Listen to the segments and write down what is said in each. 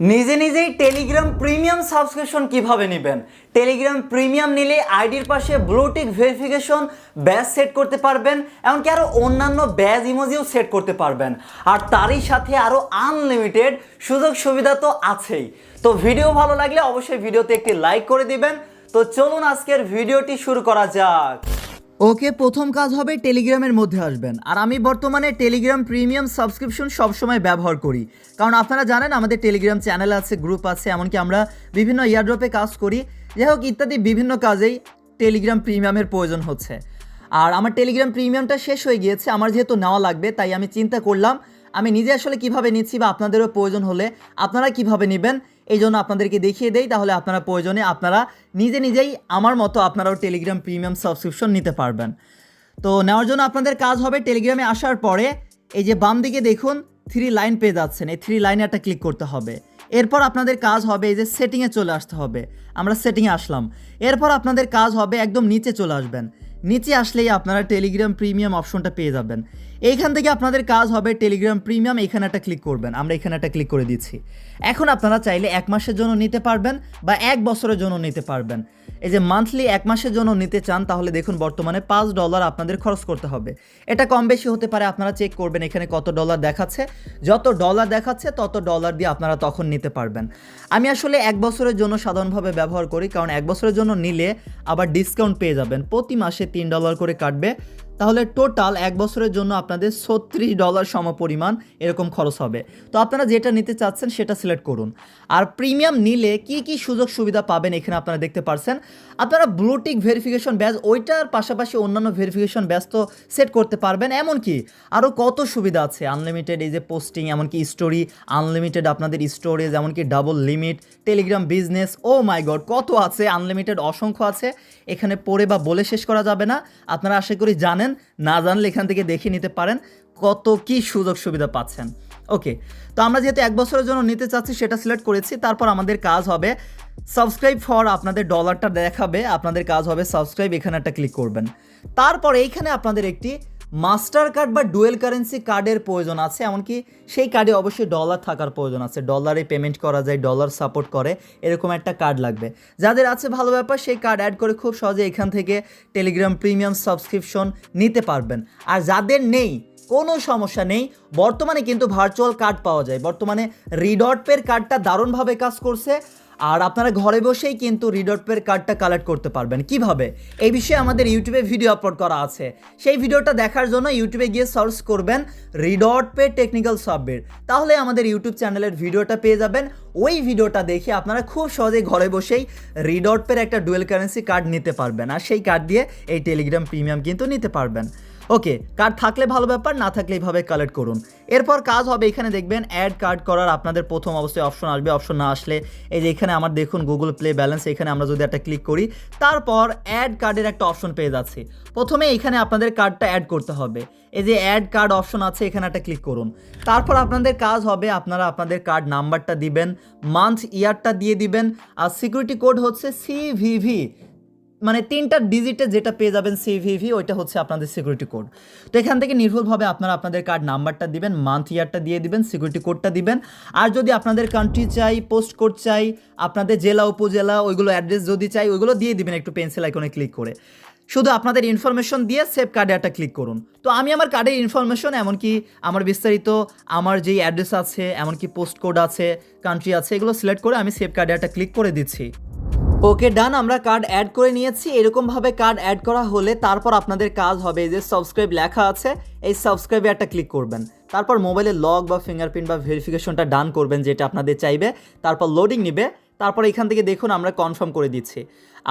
নিজে নিজেই Telegram premium subscription কীভাবে নেবেন? টেলিগ্রাম প্রিমিয়াম নিলে আইডির পাশে ব্লুটিক ভেরিফিকেশন ব্যাজ সেট করতে পারবেন, এমনকি আরও অন্যান্য ব্যাজ ইমোজিও সেট করতে পারবেন। আর তারই সাথে আরও আনলিমিটেড সুযোগ সুবিধা তো আছেই। তো ভিডিও ভালো লাগলে অবশ্যই ভিডিওতে একটি লাইক করে দিবেন। তো চলুন আজকের ভিডিওটি শুরু করা যাক। ওকে প্রথম কাজ হবে টেলিগ্রামের মধ্যে আসবেন। আর আমি বর্তমানে টেলিগ্রাম প্রিমিয়াম সাবস্ক্রিপশন সবসময় ব্যবহার করি। কারণ আপনারা জানেন, আমাদের টেলিগ্রাম চ্যানেল আছে, গ্রুপ আছে, এমনকি আমরা বিভিন্ন ইয়ারড্রপে কাজ করি। যাই হোক, ইত্যাদি বিভিন্ন কাজেই টেলিগ্রাম প্রিমিয়ামের প্রয়োজন হচ্ছে। আর আমার টেলিগ্রাম প্রিমিয়ামটা শেষ হয়ে গিয়েছে, আমার যেহেতু নেওয়া লাগবে, তাই আমি চিন্তা করলাম, আমি নিজে আসলে কীভাবে নিচ্ছি বা আপনাদেরও প্রয়োজন হলে আপনারা কীভাবে নেবেন? এই জন্য আপনাদেরকে দেখিয়ে দেই, তাহলে আপনারা প্রয়োজনে আপনারা নিজে নিজেই আমার মতো আপনারাও টেলিগ্রাম প্রিমিয়াম সাবস্ক্রিপশন নিতে পারবেন। তো নেওয়ার জন্য আপনাদের কাজ হবে টেলিগ্রামে আসার পরে এই যে বাম দিকে দেখুন থ্রি লাইন পেয়ে যাচ্ছেন। এই থ্রি লাইনে একটা ক্লিক করতে হবে। এরপর আপনাদের কাজ হবে এই যে সেটিংয়ে চলে আসতে হবে। আমরা সেটিংয়ে আসলাম। এরপর আপনাদের কাজ হবে একদম নিচে চলে আসবেন। নিচে আসলেই আপনারা টেলিগ্রাম প্রিমিয়াম অপশনটা পেয়ে যাবেন। এইখান থেকে আপনাদের কাজ হবে টেলিগ্রাম প্রিমিয়াম এখানে একটা ক্লিক করবেন। আমরা এখানে একটা ক্লিক করে দিচ্ছি। এখন আপনারা চাইলে এক মাসের জন্য নিতে পারবেন বা এক বছরের জন্য নিতে পারবেন। এই যে মান্থলি এক মাসের জন্য নিতে চান, তাহলে দেখুন বর্তমানে পাঁচ ডলার আপনাদের খরচ করতে হবে। এটা কম বেশি হতে পারে, আপনারা চেক করবেন এখানে কত ডলার দেখাচ্ছে। যত ডলার দেখাচ্ছে, তত ডলার দিয়ে আপনারা তখন নিতে পারবেন। আমি আসলে এক বছরের জন্য সাধারণভাবে ব্যবহার করি, কারণ এক বছরের জন্য নিলে আবার ডিসকাউন্ট পেয়ে যাবেন। প্রতি মাসে তিন ডলার করে কাটবে। তাহলে টোটাল এক বছরের জন্য আপনাদের ছত্রিশ ডলার সমপরিমাণ এরকম খরচ হবে। তো আপনারা যেটা নিতে চাচ্ছেন সেটা সিলেক্ট করুন। আর প্রিমিয়াম নিলে কি কি সুযোগ সুবিধা পাবেন এখানে আপনারা দেখতে পারছেন। আপনারা ব্লুটিক ভেরিফিকেশন ব্যাজ ওইটার পাশাপাশি অন্যান্য ভেরিফিকেশন ব্যাজ তো সেট করতে পারবেন। এমনকি আরও কত সুবিধা আছে? আনলিমিটেড এই যে পোস্টিং এমনকি স্টোরি আনলিমিটেড আপনাদের স্টোরেজ এমনকি double limit Telegram business oh my god কত আছে? আনলিমিটেড অসংখ্য আছে। এখানে পড়ে বা বলে শেষ করা যাবে না। আপনারা আশা করি জানেন না জানলে এখান থেকে দেখে নিতে পারেন কত কি সুযোগ সুবিধা পাচ্ছেন। ওকে, তো আমরা যেহেতু এক বছরের জন্য নিতে চাচ্ছি, সেটা সিলেক্ট করেছি। তারপর আমাদের কাজ হবে সাবস্ক্রাইব ফর আপনাদের ডলারটা দেখাবে, আপনাদের কাজ হবে সাবস্ক্রাইব, এখানে একটা ক্লিক করবেন। তারপর এইখানে আপনাদের একটি মাস্টার কার্ড বা ডুয়েল কারেন্সি কার্ডের প্রয়োজন আছে, এমনকি সেই কার্ডে অবশ্যই ডলার থাকার প্রয়োজন আছে। ডলারে পেমেন্ট করা যায় ডলার সাপোর্ট করে, এরকম একটা কার্ড লাগবে। যাদের আছে ভালো ব্যাপার, সেই কার্ড অ্যাড করে খুব সহজে এখান থেকে টেলিগ্রাম প্রিমিয়াম সাবস্ক্রিপশন নিতে পারবেন। আর যাদের নেই কোনো সমস্যা নেই। বর্তমানে কিন্তু ভার্চুয়াল কার্ড পাওয়া যায়। বর্তমানে রিডট পের কার্ডটা দারুণভাবে কাজ করছে। আর আপনারা ঘরে বসেই কিন্তু রিডট পের কার্ডটা কালেক্ট করতে পারবেন। কীভাবে? এই বিষয়ে আমাদের ইউটিউবে ভিডিও আপলোড করা আছে। সেই ভিডিওটা দেখার জন্য ইউটিউবে গিয়ে সার্চ করবেন রিডট পে টেকনিক্যাল সফটওয়্যার তাহলে আমাদের ইউটিউব চ্যানেলের ভিডিওটা পেয়ে যাবেন। ওই ভিডিওটা দেখে আপনারা খুব সহজেই ঘরে বসেই রিডট পের একটা ডুয়েল কারেন্সি কার্ড নিতে পারবেন। আর সেই কার্ড দিয়ে এই টেলিগ্রাম প্রিমিয়াম কিন্তু নিতে পারবেন। ওকে কার্ড থাকলে ভালো ব্যাপার, না থাকলে এইভাবে কালেক্ট করুন। এরপর কাজ হবে, এখানে দেখবেন অ্যাড কার্ড করার আপনাদের প্রথম অবস্থায় অপশন আসবে অপশন না আসলে এই যে এখানে আমার দেখুন গুগল প্লে ব্যালেন্স এখানে আমরা যদি একটা ক্লিক করি, তারপর অ্যাড কার্ডের একটা অপশন পেয়ে যাচ্ছি। প্রথমে এখানে আপনাদের কার্ডটা অ্যাড করতে হবে। এই যে অ্যাড কার্ড অপশন আছে, এখানে একটা ক্লিক করুন। তারপর আপনাদের কাজ হবে, আপনারা আপনাদের কার্ড নাম্বারটা দিবেন মান্থ ইয়ারটা দিয়ে দিবেন, আর সিকিউরিটি কোড হচ্ছে সিভিভি মানে তিনটা ডিজিটে যেটা পেয়ে যাবেন সিভিভি ওইটা হচ্ছে আপনাদের সিকিউরিটি কোড তো এখান থেকে নির্ভুলভাবে আপনারা আপনাদের কার্ড নাম্বারটা দিবেন মান্থ ইয়ারটা দিয়ে দিবেন সিকিউরিটি কোডটা দিবেন। আর যদি আপনাদের কান্ট্রি চাই পোস্ট কোড চাই, আপনাদের জেলা, উপজেলা, ওইগুলো অ্যাড্রেস যদি চাই, ওইগুলো দিয়ে দিবেন একটু পেন্সিল আইকনে ক্লিক করে। শুধু আপনাদের ইনফরমেশন দিয়ে সেভ কার্ডে একটা ক্লিক করুন। তো আমি আমার কার্ডের ইনফরমেশন এমনকি আমার বিস্তারিত, আমার যেই অ্যাড্রেস আছে, এমনকি পোস্ট কোড আছে কান্ট্রি আছে, এগুলো সিলেক্ট করে আমি সেভ কার্ডে একটা ক্লিক করে দিচ্ছি। ওকে ডান আমরা কার্ড অ্যাড করে নিয়েছি। এরকমভাবে কার্ড অ্যাড করা হলে তারপর আপনাদের কাজ হবে যে সাবস্ক্রাইব লেখা আছে। এই সাবস্ক্রাইবে একটা ক্লিক করবেন। তারপর মোবাইলে লক বা ফিঙ্গারপ্রিন্ট বা ভেরিফিকেশনটা ডান করবেন যেটা আপনাদের চাইবে। তারপর লোডিং নিবে। তারপর এখান থেকে দেখুন আমরা কনফার্ম করে দিচ্ছি।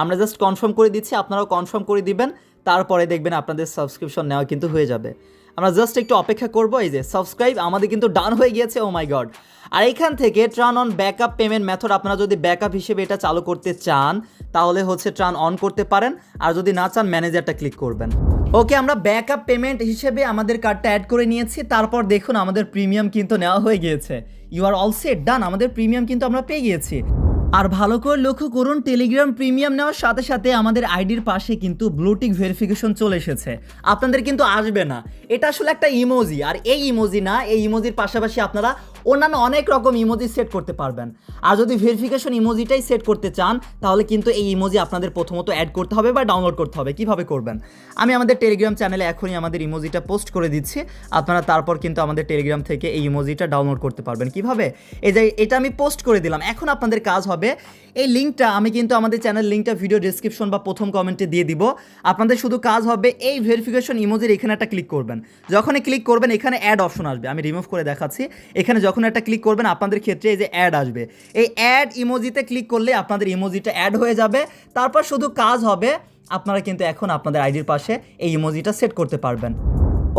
আমরা জাস্ট কনফার্ম করে দিচ্ছি, আপনারাও কনফার্ম করে দিবেন। তারপরে দেখবেন আপনাদের সাবস্ক্রিপশন নেওয়া কিন্তু হয়ে যাবে। আমরা জাস্ট একটু অপেক্ষা করব, এই যে সাবস্ক্রাইব আমাদের কিন্তু ডান হয়ে গিয়েছে ও মাই গড আর এখান থেকে turn on backup payment method আপনারা যদি ব্যাকআপ হিসেবে এটা চালু করতে চান, তাহলে হচ্ছে ট্রান অন করতে পারেন, আর যদি না চান ম্যানেজারটা ক্লিক করবেন। ওকে আমরা ব্যাকআপ পেমেন্ট হিসেবে আমাদের কার্ডটা অ্যাড করে নিয়েছি, তারপর দেখুন আমাদের প্রিমিয়াম কিন্তু নেওয়া হয়ে গিয়েছে। You are all set done আমাদের প্রিমিয়াম কিন্তু আমরা পেয়ে গিয়েছি। আর ভালো করে লক্ষ্য করুন টেলিগ্রাম প্রিমিয়াম নেওয়ার সাথে সাথে আমাদের আইডির পাশে কিন্তু ব্লুটিক ভেরিফিকেশন চলে এসেছে। আপনাদের কিন্তু আসবে না। এটা আসলে একটা ইমোজি আর এই ইমোজি না, এই ইমোজির পাশাপাশি আপনারা অন্যান্য অনেক রকম ইমোজি সেট করতে পারবেন। আর যদি ভেরিফিকেশন ইমোজিটাই সেট করতে চান, তাহলে কিন্তু এই ইমোজি আপনাদের প্রথমত অ্যাড করতে হবে বা ডাউনলোড করতে হবে। কীভাবে করবেন? আমি আমাদের টেলিগ্রাম চ্যানেলে এখনই আমাদের ইমোজিটা পোস্ট করে দিচ্ছি। আপনারা তারপর কিন্তু আমাদের টেলিগ্রাম থেকে এই ইমোজিটা ডাউনলোড করতে পারবেন। কীভাবে? এই যে এটা আমি পোস্ট করে দিলাম। এখন আপনাদের কাজ হবে, এই লিঙ্কটা আমি কিন্তু আমাদের চ্যানেল লিঙ্কটা ভিডিও ডিসক্রিপশন বা প্রথম কমেন্টে দিয়ে দিব। আপনাদের শুধু কাজ হবে, এই ভেরিফিকেশন ইমোজির এখানে একটা ক্লিক করবেন। যখনই ক্লিক করবেন, এখানে অ্যাড অপশন আসবে। আমি রিমুভ করে দেখাচ্ছি। এখানে যখন একটা ক্লিক করবেন, আপনাদের ক্ষেত্রে এই যে অ্যাড আসবে। এই অ্যাড ইমোজিতে ক্লিক করলে আপনাদের ইমোজিটা অ্যাড হয়ে যাবে। তারপর শুধু কাজ হবে, আপনারা কিন্তু এখন আপনাদের আইডির পাশে এই ইমোজিটা সেট করতে পারবেন।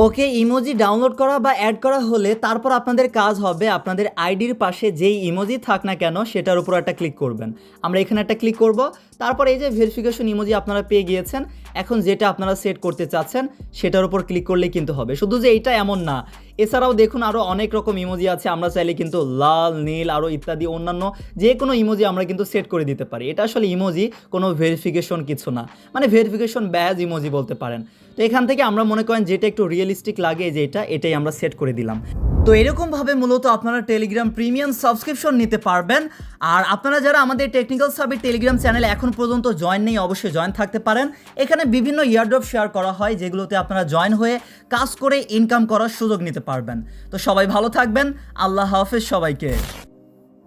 ওকে ইমোজি ডাউনলোড করা বা অ্যাড করা হলে তারপর আপনাদের কাজ হবে আপনাদের আইডির পাশে যেই ইমোজি থাক না কেন সেটার উপর একটা ক্লিক করবেন। আমরা এখানে একটা ক্লিক করব। তারপর এই যে ভেরিফিকেশন ইমোজি আপনারা পেয়ে গিয়েছেন, এখন যেটা আপনারা সেট করতে চাচ্ছেন সেটার উপর ক্লিক করলেই কিন্তু হবে। শুধু যে এইটা এমন না, এছাড়াও দেখুন আরও অনেক রকম ইমোজি আছে, আমরা চাইলে কিন্তু লাল, নীল আরও ইত্যাদি অন্যান্য যে কোনো ইমোজি আমরা কিন্তু সেট করে দিতে পারি। এটা আসলে ইমোজি কোনো ভেরিফিকেশন কিছু না। মানে ভেরিফিকেশন ব্যাজ ইমোজি বলতে পারেন। তো এখান থেকে আমরা মনে করেন যেটা একটু রিয়েলিস্টিক লাগে যে এটা, এটাই আমরা সেট করে দিলাম। তো এরকমভাবে মূলত আপনারা টেলিগ্রাম প্রিমিয়াম সাবস্ক্রিপশন নিতে পারবেন। আর আপনারা যারা আমাদের টেকনিক্যাল সাবের টেলিগ্রাম চ্যানেলে এখন পর্যন্ত জয়েন নেই, অবশ্যই জয়েন থাকতে পারেন। এখানে বিভিন্ন ইয়ারড্রপ শেয়ার করা হয়, যেগুলোতে আপনারা জয়েন হয়ে কাজ করে ইনকাম করার সুযোগ নিতে পারবেন। তো সবাই ভালো থাকবেন। আল্লাহ হাফেজ সবাইকে।